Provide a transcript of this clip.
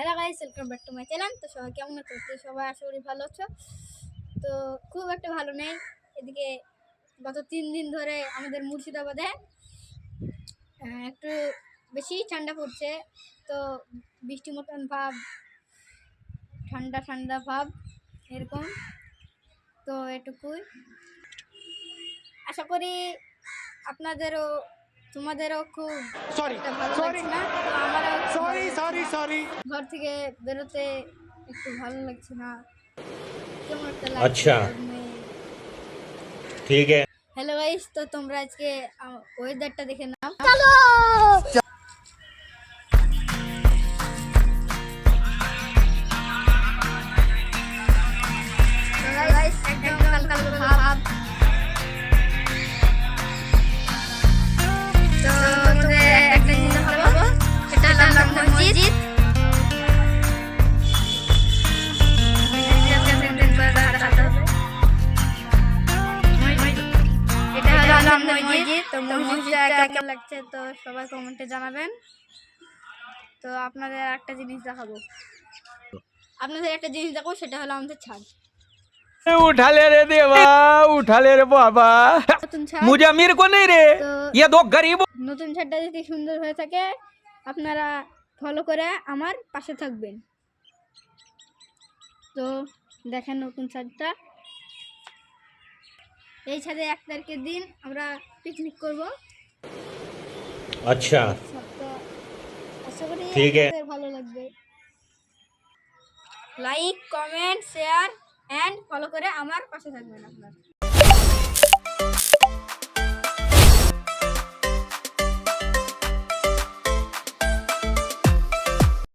Hello guys welcome back to my channel তো সবাই কেমন আছো? তো সবাই আশা করি ভালো আছো। তো খুব একটা ভালো নেই। এদিকে গত তিন দিন ধরে আমাদের মুর্শিদাবাদে একটু বেশি ঠান্ডা পড়ছে। তো বৃষ্টি মতন ভাব, ঠান্ডা ঠান্ডা ভাব, এরকম। তো এটুকুই। আশা করি আপনাদেরও ठीक हेलो गाइस तो तुम्हारा आज के वेदर टा देखे नाम हेलो এটা হলো আমাদের মসজিদ তো মসজিদটা কেমন লাগছে তো সবাই কমেন্টে জানাবেন তো আপনাদের একটা জিনিস দেখাবো আপনাদের একটা জিনিস দেখাবো সেটা হলো আমাদের ছাদ उठा ले रे देवा उठा ले रे बाबा নতুন ছাদ मुझे अमीर को नहीं रे তো ये दो गरीब নতুন ছাদটা যদি সুন্দর হয়ে থাকে আপনারা ফলো করে আমার পাশে থাকবেন তো দেখেন নতুন ছাদটা এই ছাদে এক তারিখের দিন আমরা পিকনিক করব। আচ্ছা। ঠিক আছে। ভালো লাগবে। Like comment share and follow করে আমার পাশে থাকবেন আপনার।